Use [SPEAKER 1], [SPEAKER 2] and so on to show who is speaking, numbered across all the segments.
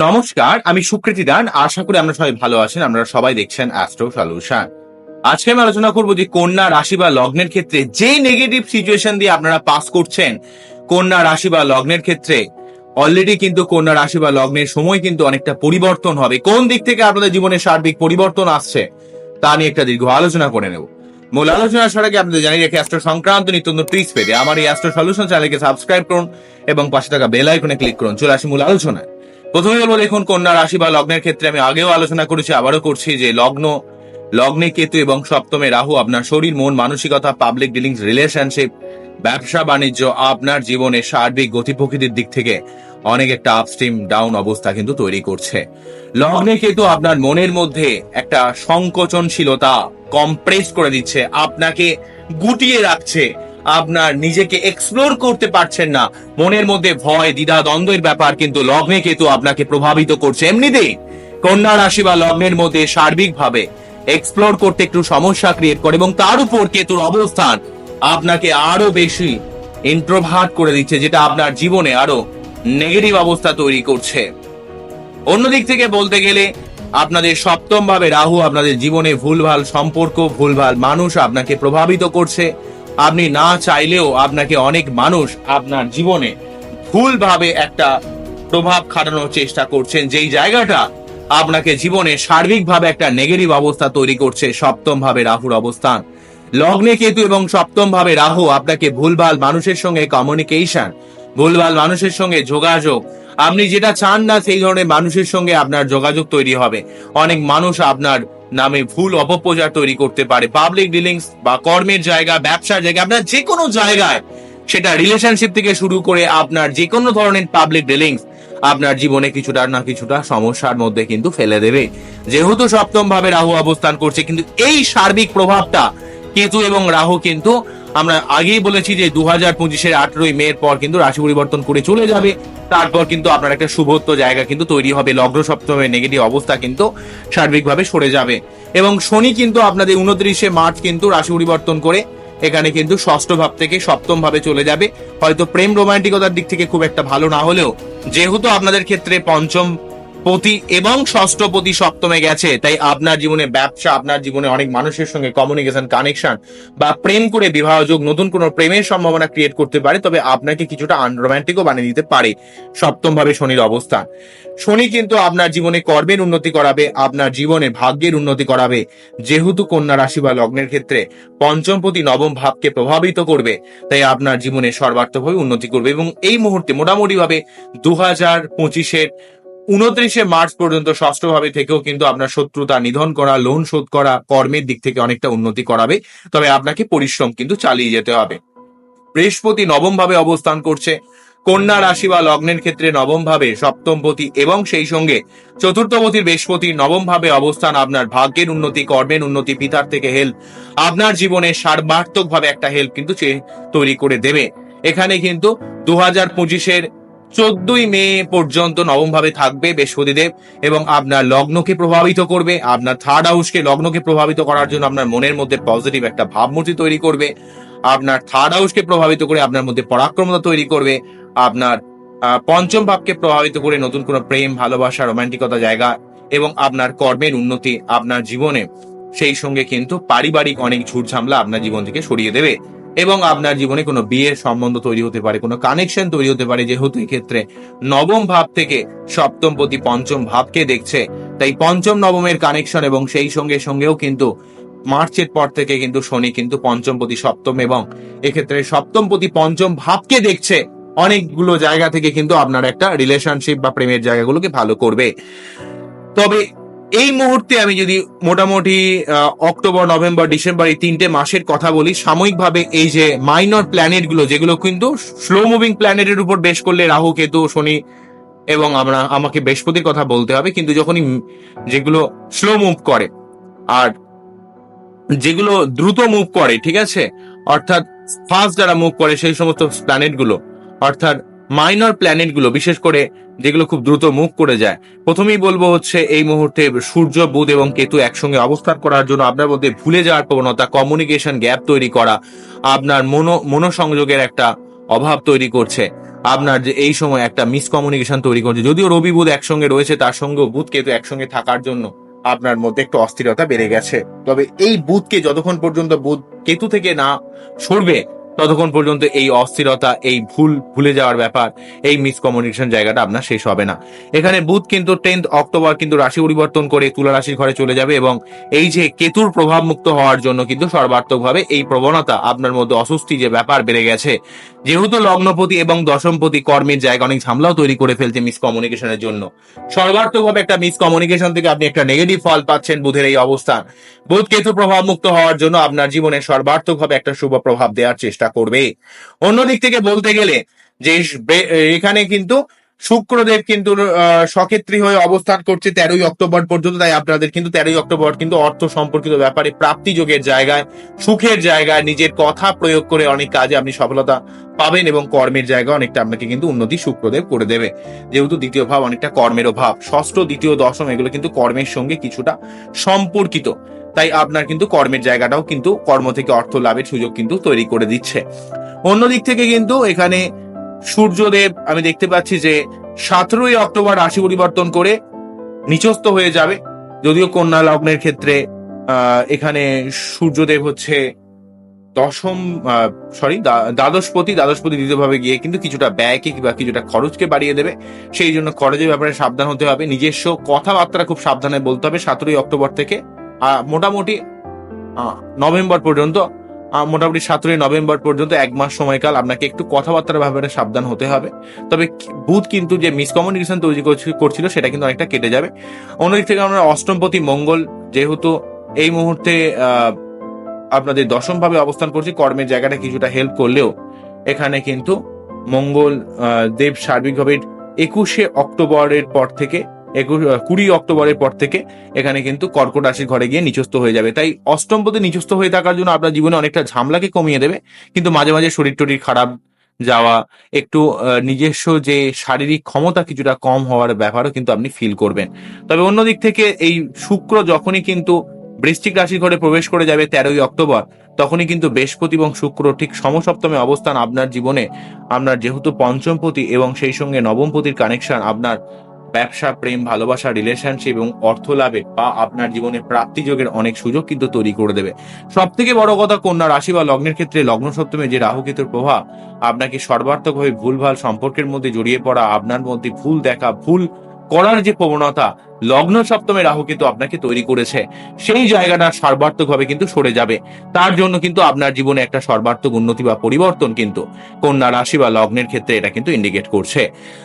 [SPEAKER 1] নমস্কার, আমি সুকৃতি দান। আশা করি আমরা সবাই ভালো আছেন। আমরা সবাই দেখছেন অ্যাস্ট্রো সলিউশন আজকে আমি আলোচনা করব যে কন্যা রাশি বা লগ্নের ক্ষেত্রে যে নেগেটিভ সিচুয়েশন দিয়ে আপনারা পাস করছেন, কন্যা রাশি বা লগ্নের ক্ষেত্রে অলরেডি কিন্তু কন্যা রাশি বা লগ্নের সময় কিন্তু অনেকটা পরিবর্তন হবে। কোন দিক থেকে আপনাদের জীবনে সার্বিক পরিবর্তন আসছে, তা নিয়ে একটা দীর্ঘ আলোচনা করে নেব। মূল আলোচনা আগে আপনাদের জানিয়ে রেখে অ্যাস্ট্রো সংক্রান্ত নিত্য নতুন ট্রিক্স পেতে আমার এই অ্যাস্ট্রো সলিউশন চ্যানেলকে সাবস্ক্রাইব করুন এবং পাশে থাকা বেল আইকনে ক্লিক করুন। চলে আসি মূল আলোচনায়। প্রথমে বলব দেখুন, কন্যা রাশি বা লগ্নের ক্ষেত্রে আমি আগেও আলোচনা করেছি, আবারও করছি যে লগ্ন, লগ্নে কেতু এবং সপ্তমে রাহু আপনার শরীর, মন, মানসিকতা পাবলিক ডিলিংস রিলেশনশিপ ব্যবসা, বাণিজ্য, আপনার জীবনে সার্বিক গতি প্রকৃতির দিক থেকে অনেক একটা আপস্ট্রিম ডাউন অবস্থা কিন্তু তৈরি করছে। লগ্নে কেতু আপনার মনের মধ্যে একটা সংকোচনশীলতা কম্প্রেস করে দিচ্ছে, আপনাকে গুটিয়ে রাখছে আপনার নিজেকে এক্সপ্লোর করতে পারছেন না। মনের মধ্যে ভয়, দ্বিধা, দ্বন্দ্বের ব্যাপার কিন্তু লগ্নে কেতু আপনাকে প্রভাবিত করছে। এমনিতেই কন্যা রাশি বা লগ্নের মধ্যে সার্বিকভাবে এক্সপ্লোর করতে একটু সমস্যা ক্রিয়েট করে এবং তার উপর কেতুর অবস্থান আপনাকে আরও বেশি ইন্ট্রোভার্ট করে দিচ্ছে, যেটা আপনার জীবনে আরও নেগেটিভ অবস্থা তৈরি করছে। অন্যদিক থেকে বলতে গেলে, আপনাদের সপ্তম ভাবে রাহু আপনাদের জীবনে ভুলভাল সম্পর্ক, ভুলভাল মানুষ আপনাকে প্রভাবিত করছে। আপনি না চাইলেও আপনাকে অনেক মানুষ আপনার জীবনে ভুলভাবে একটা প্রভাব খাটানোর চেষ্টা করছেন। যেই জায়গাটা আপনাকে জীবনে সার্বিকভাবে একটা নেগেটিভ অবস্থা তৈরি করছে সপ্তম ভাবে রাহুর অবস্থান। লগ্নে কেতু এবং সপ্তম ভাবে রাহু আপনাকে ভুলভাল মানুষের সঙ্গে কমিউনিকেশন ভুলভাল মানুষের সঙ্গে যোগাযোগ আপনি যেটা চান না, সেই ধরনের মানুষের সঙ্গে আপনার যোগাযোগ তৈরি হবে। অনেক মানুষ আপনার নামে ভুল অপপ্রচার তৈরি করতে পারে। পাবলিক ডিলিংস বা কর্মের জায়গা, ব্যবসার জায়গা, আপনার যে কোনো জায়গায় সেটা রিলেশনশিপ থেকে শুরু করে আপনার যে কোনো ধরনের পাবলিক ডিলিংস আপনার জীবনে কিছুটা না কিছুটা সমস্যার মধ্যে কিন্তু ফেলে দেবে। যেহেতু সপ্তম ভাবে রাহু অবস্থান করছে, কিন্তু এই সার্বিক প্রভাবটা কেতু এবং রাহু কিন্তু আমরা আগেই বলেছি যে দু হাজার পঁচিশের আঠেরোই মের পর কিন্তু রাশি পরিবর্তন করে চলে যাবে। তারপর কিন্তু আপনার একটা শুভত্ব জায়গা কিন্তু তৈরি হবে। লগ্ন সপ্তমের নেগেটিভ অবস্থা কিন্তু সার্বিকভাবে সরে যাবে। এবং শনি কিন্তু আপনাদের উনত্রিশে মার্চ কিন্তু রাশি পরিবর্তন করে এখানে কিন্তু ষষ্ঠ ভাব থেকে সপ্তম ভাবে চলে যাবে। হয়তো প্রেম রোমান্টিকতার দিক থেকে খুব একটা ভালো না হলেও, যেহেতু আপনাদের ক্ষেত্রে পঞ্চম পতি এবং ষষ্ঠ পতি সপ্তমে গেছে। তাই আপনার জীবনে ব্যবসা, আপনার জীবনে অনেক মানুষের সঙ্গে কমিউনিকেশন কানেকশন বা প্রেম করে বিবাহ যোগ নতুন কোনো প্রেমের সম্ভাবনা ক্রিয়েট করতে পারে, তবে আপনাকে কিছুটা আনরোম্যান্টিকও বানিয়ে দিতে পারে সপ্তম ভাবে শনির অবস্থান শনি কিন্তু আপনার জীবনে কর্মের উন্নতি করাবে, আপনার জীবনে ভাগ্যের উন্নতি করাবে। যেহেতু কন্যা রাশি বা লগ্নের ক্ষেত্রে পঞ্চমপতি নবম ভাবকে প্রভাবিত করবে, তাই আপনার জীবনে সর্বার্থভাবে উন্নতি করবে এবং এই মুহূর্তে মোটামুটি ভাবে দু হাজার পঁচিশের উনত্রিশে মার্চ পর্যন্ত ষষ্ঠভাবে থেকেও কিন্তু আপনার শত্রুতা নিধন করা লোন শোধ করা কর্মের দিক থেকে অনেকটা উন্নতি করাবে। তবে আপনাকে পরিশ্রম কিন্তু চালিয়ে যেতে হবে। বৃহস্পতি নবম ভাবে অবস্থান করছে। কন্যা রাশি বা লগ্নের ক্ষেত্রে নবম ভাবে সপ্তমপতি এবং সেই সঙ্গে চতুর্থপতির বৃহস্পতির নবম ভাবে অবস্থান আপনার ভাগ্যের উন্নতি, কর্মের উন্নতি, পিতার থেকে হেল্প আপনার জীবনে সার্বার্থক ভাবে একটা হেল্প কিন্তু তৈরি করে দেবে। এখানে কিন্তু দু হাজার পঁচিশের চোদ্দই মে পর্যন্ত নবম ভাবে থাকবে বৃহস্পতিদেব এবং আপনার লগ্নকে প্রভাবিত করবে, আপনার থার্ড হাউসকে লগ্নকে প্রভাবিত করার জন্য আপনার মনের মধ্যে পজিটিভ একটা ভাবমূর্তি তৈরি করবে, আপনার থার্ড হাউসকে প্রভাবিত করে আপনার মধ্যে পরাক্রমতা তৈরি করবে, আপনার পঞ্চম ভাবকে প্রভাবিত করে নতুন কোনো প্রেম, ভালোবাসা রোমান্টিকতা জায়গা এবং আপনার কর্মের উন্নতি আপনার জীবনে, সেই সঙ্গে কিন্তু পারিবারিক অনেক ঝুট ঝামলা আপনার জীবন থেকে সরিয়ে দেবে। এবং আপনার জীবনে কোনো বিয়ের সম্বন্ধ তৈরি হতে পারে, কোনো কানেকশন তৈরি হতে পারে, যেহেতু এক্ষেত্রে নবম ভাব থেকে সপ্তম প্রতি পঞ্চম ভাবকে দেখছে, তাই পঞ্চম, নবমের কানেকশন এবং সেই সঙ্গে সঙ্গেও কিন্তু মার্চের পর থেকে কিন্তু শনি কিন্তু পঞ্চম প্রতি সপ্তম এবং এক্ষেত্রে সপ্তম প্রতি পঞ্চম ভাবকে দেখছে, অনেকগুলো জায়গা থেকে কিন্তু আপনার একটা রিলেশনশিপ বা প্রেমের জায়গাগুলোকে ভালো করবে। তবে এই মুহূর্তে আমি যদি মোটামুটি অক্টোবর, নভেম্বর, ডিসেম্বর এই তিনটে মাসের কথা বলি, সাময়িকভাবে এই যে মাইনর প্ল্যানেটগুলো, যেগুলো কিন্তু স্লো মুভিং প্ল্যানেটের উপর বেশ করলে রাহু, কেতু, শনি এবং আমরা, আমাকে বৃহস্পতির কথা বলতে হবে, কিন্তু যখনই যেগুলো স্লো মুভ করে, আর যেগুলো দ্রুত মুভ করে, ঠিক আছে? অর্থাৎ ফাস্ট যারা মুভ করে, সেই সমস্ত প্ল্যানেটগুলো, অর্থাৎ মাইনর প্ল্যানেটগুলো বিশেষ করে যেগুলো খুব দ্রুত মুভ করে যায়। প্রথমেই বলব হচ্ছে এই মুহূর্তে সূর্য, বুধ এবং কেতু একসঙ্গে অবস্থান করার জন্য আপনার মধ্যে ভুলে যাওয়ার প্রবণতা কমিউনিকেশন গ্যাপ তৈরি করা, আপনার মনো, মনোসংযোগের একটা অভাব তৈরি করছে। আপনার যে এই সময় একটা মিসকমিউনিকেশন তৈরি করছে। যদিও রবি, বুধ একসঙ্গে রয়েছে, তার সঙ্গেও বুধ, কেতু একসঙ্গে থাকার জন্য আপনার মধ্যে একটু অস্থিরতা বেড়ে গেছে। তবে এই বুধকে যতক্ষণ পর্যন্ত বুধ, কেতু থেকে না সরবে ততক্ষণ পর্যন্ত এই অস্থিরতা, এই ভুল, ভুলে যাওয়ার ব্যাপার, এই মিসকমিউনিকেশন জায়গাটা আপনার শেষ হবে না। এখানে বুধ কিন্তু টেন্থ অক্টোবর কিন্তু রাশি পরিবর্তন করে তুলা রাশির ঘরে চলে যাবে এবং এই যে কেতুর প্রভাব মুক্ত হওয়ার জন্য কিন্তু সর্বাত্মকভাবে এই প্রবণতা আপনার মধ্যে অস্বস্তি যে ব্যাপার বেড়ে গেছে। যেহেতু লগ্নপতি এবং দশমপতি কর্মের জায়গা অনেক ঝামেলাও তৈরি করে ফেলছে মিসকমিউনিকেশনের জন্য। সর্বাত্মকভাবে একটা মিসকমিউনিকেশন থেকে আপনি একটা নেগেটিভ ফল পাচ্ছেন বুধের এই অবস্থান। বুধ কেতু প্রভাব মুক্ত হওয়ার জন্য আপনার জীবনে সর্বার্থকভাবে একটা শুভ প্রভাব দেওয়ার চেষ্টা করবে। অন্যদিক থেকে বলতে গেলে যে এখানে কিন্তু শুক্রদেব কিন্তু সক্ষেত্রী হয়ে অবস্থান করছে তেরোই অক্টোবর পর্যন্ত। তাই আপনাদের কিন্তু তেরোই অক্টোবর কিন্তু অর্থ সম্পর্কিত ব্যাপারে প্রাপ্তি যোগের জায়গায়, সুখের জায়গায় নিজের কথা প্রয়োগ করে অনেক কাজে আপনি সফলতা পাবেন এবং কর্মের জায়গায় অনেকটা আপনাকে কিন্তু উন্নতি শুক্রদেব করে দেবে। যেহেতু দ্বিতীয় ভাব অনেকটা কর্মের অভাব ষষ্ঠ, দ্বিতীয়, দশম এগুলো কিন্তু কর্মের সঙ্গে কিছুটা সম্পর্কিত। তাই আপনার কিন্তু কর্মের জায়গাটাও কিন্তু কর্ম থেকে অর্থ লাভের সুযোগ কিন্তু তৈরি করে দিচ্ছে। অন্যদিক থেকে কিন্তু এখানে সূর্যদেব, আমি দেখতে পাচ্ছি যে সতেরোই অক্টোবর রাশি পরিবর্তন করে নিচস্থ হয়ে যাবে। যদিও কন্যা লগ্নের ক্ষেত্রে এখানে সূর্যদেব হচ্ছে দশম সরি দ্বাদশপতি দ্বাদশপতি দ্বিতীয়ভাবে গিয়ে কিন্তু কিছুটা ব্যয়কে কিংবা কিছুটা খরচকে বাড়িয়ে দেবে। সেই জন্য খরচের ব্যাপারে সাবধান হতে হবে। নিজস্ব কথাবার্তা খুব সাবধানে বলতে হবে সতেরোই অক্টোবর থেকে। মোটামুটি নভেম্বর পর্যন্ত মোটামুটি সতেরোই নভেম্বর পর্যন্ত এক মাস সময়কাল আপনাকে একটু কথাবার্তার ব্যাপারে সাবধান হতে হবে। তবে বুধ কিন্তু যে মিসকমিউনিকেশন তৈরি করছি- করছিল সেটা কিন্তু অনেকটা কেটে যাবে। অন্যদিক থেকে আমরা অষ্টমপতি মঙ্গল, যেহেতু এই মুহূর্তে আপনাদের দশম ভাবে অবস্থান করছি, কর্মের জায়গাটা কিছুটা হেল্প করলেও, এখানে কিন্তু মঙ্গল দেব সার্বিকভাবে একুশে অক্টোবরের পর থেকে একুশ কুড়ি অক্টোবরের পর থেকে এখানে কিন্তু কর্কট রাশির ঘরে গিয়ে নিচস্থ হয়ে যাবে। তাই অষ্টম পদে নিচস্থ হয়ে থাকার জন্য আপনার জীবনে অনেকটা ঝামলাকে কমিয়ে দেবে। কিন্তু মাঝে মাঝে শরীর টরীর খারাপ যাওয়া, একটু নিজস্ব যে শারীরিক ক্ষমতা কিছুটা কম হওয়ার ব্যাপারও কিন্তু আপনি ফিল করবেন। তবে অন্যদিক থেকে এই শুক্র যখনই কিন্তু বৃশ্চিক রাশির ঘরে প্রবেশ করে যাবে তেরোই অক্টোবর, তখনই কিন্তু বৃহস্পতি এবং শুক্র ঠিক সমসপ্তমে অবস্থান। আপনার জীবনে আপনার যেহেতু পঞ্চমপতি এবং সেই সঙ্গে নবমপতির কানেকশন আপনার ব্যবসা, প্রেম, ভালোবাসা রিলেশনশিপ এবং অর্থ লাভে বা আপনার জীবনে প্রাপ্তিযোগের অনেক সুযোগ কিন্তু তৈরি করে দেবে। সব থেকে বড় কথা কন্যা রাশি বা লগ্নের ক্ষেত্রে লগ্ন সপ্তমে যে রাহুকেতুর প্রভাব, আপনাকে সর্বার্থকভাবে ভুলভাল সম্পর্কের মধ্যে জড়িয়ে পড়া, আপনার মধ্যে ভুল দেখা, ভুল করার যে প্রবণতা, লগ্ন সপ্তমে রাহু কিন্তু আপনাকে তৈরি করেছে। সেই জায়গাটা সর্বার্থকভাবে কিন্তু সরে যাবে। তার জন্য কিন্তু আপনার জীবনে একটা সর্বার্থক উন্নতি বা পরিবর্তন কিন্তু কন্যা রাশি বা লগ্নের ক্ষেত্রে এটা কিন্তু ইন্ডিকেট করছে।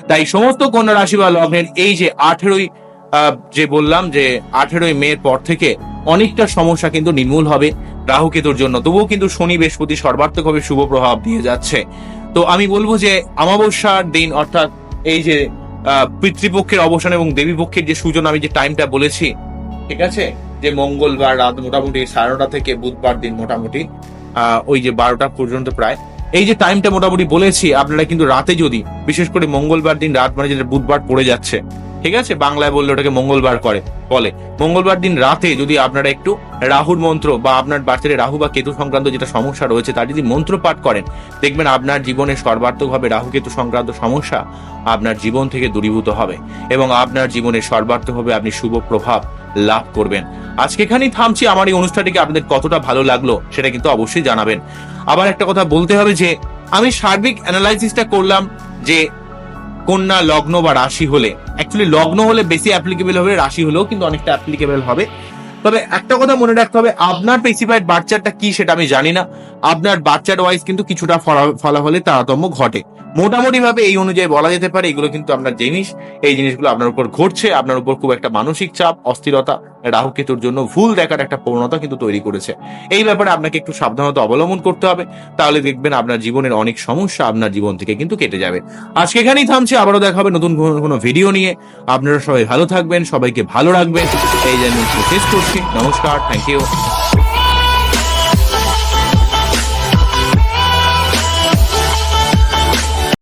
[SPEAKER 1] তাই সমস্ত কন্যা রাশি বা লগ্নের এই যে আঠেরোই যে বললাম যে আঠেরোই মের পর থেকে অনেকটা সমস্যা কিন্তু নির্মূল হবে। রাহু কেতুর জন্য। তবুও কিন্তু শনি বৃহস্পতি সর্বার্থকভাবে শুভ প্রভাব দিয়ে যাচ্ছে। তো আমি বলব যে, অমাবস্যার দিন অর্থাৎ এই যে পিতৃপক্ষের অবসান এবং দেবীপক্ষের যে সুজন, আমি যে টাইমটা বলেছি, ঠিক আছে? যে মঙ্গলবার রাত মোটামুটি সাড়ে নটা থেকে বুধবার দিন মোটামুটি ওই যে বারোটা পর্যন্ত প্রায়। এই যে টাইমটা মোটামুটি বলেছি, আপনারা কিন্তু রাতে যদি, বিশেষ করে মঙ্গলবার দিন রাত মানে যেটা বুধবার পড়ে যাচ্ছে ঠিক আছে? বাংলায় বললে ওটাকে মঙ্গলবার করে, বলে। মঙ্গলবার দিন রাতে যদি আপনারা একটু রাহুর মন্ত্র বা আপনার বাচ্চারে রাহু বা কেতু সংক্রান্ত যেটা সমস্যা রয়েছে, তার যদি মন্ত্র পাঠ করেন, দেখবেন আপনার জীবনে সর্বার্থকভাবে রাহু কেতু সংক্রান্ত সমস্যা আপনার জীবন থেকে দূরীভূত হবে এবং আপনার জীবনে সর্বার্থকভাবে আপনি শুভ প্রভাব লাভ করবেন। আজকে এখানেই থামছি। আমার এই অনুষ্ঠানটিকে আপনাদের কতটা ভালো লাগল সেটা কিন্তু অবশ্যই জানাবেন। আবার একটা কথা বলতে হবে যে, আমি সার্বিক অ্যানালাইসিসটা করলাম যে কন্যা লগ্ন বা রাশি হলে অ্যাকচুয়ালি লগ্ন হলে বেশি অ্যাপ্লিকেবল হবে, রাশি হলেও কিন্তু অনেকটা অ্যাপ্লিকেবল হবে। তবে একটা কথা মনে রাখতে হবে, আপনার পেসিফাইড বাচ্চাটা কি সেটা আমি জানি না। আপনার বাচ্চার ওয়াইজ কিন্তু কিছুটা ফলা- ফলাফলে তারতম্য ঘটে। মোটামুটি ভাবে এই অনুযায়ী বলা যেতে পারে, এগুলো কিন্তু আপনার জিনিস। এই জিনিসগুলো আপনার উপর ঘটছে, আপনার উপর খুব একটা মানসিক চাপ, অস্থিরতা, রাহু কেতুর জন্য ভুল দেখার একটা প্রবণতা কিন্তু তৈরি করেছে। এই ব্যাপারে আপনাকে একটু সাবধানতা অবলম্বন করতে হবে। তাহলে দেখবেন আপনার জীবনের অনেক সমস্যা আপনার জীবন থেকে কিন্তু কেটে যাবে। আজকে এখানেই থামছে, আবারও দেখা হবে নতুন কোনো কোনো ভিডিও নিয়ে। আপনারা সবাই ভালো থাকবেন, সবাইকে ভালো রাখবেন। এই জন্য শেষ করছি। নমস্কার থ্যাংক ইউ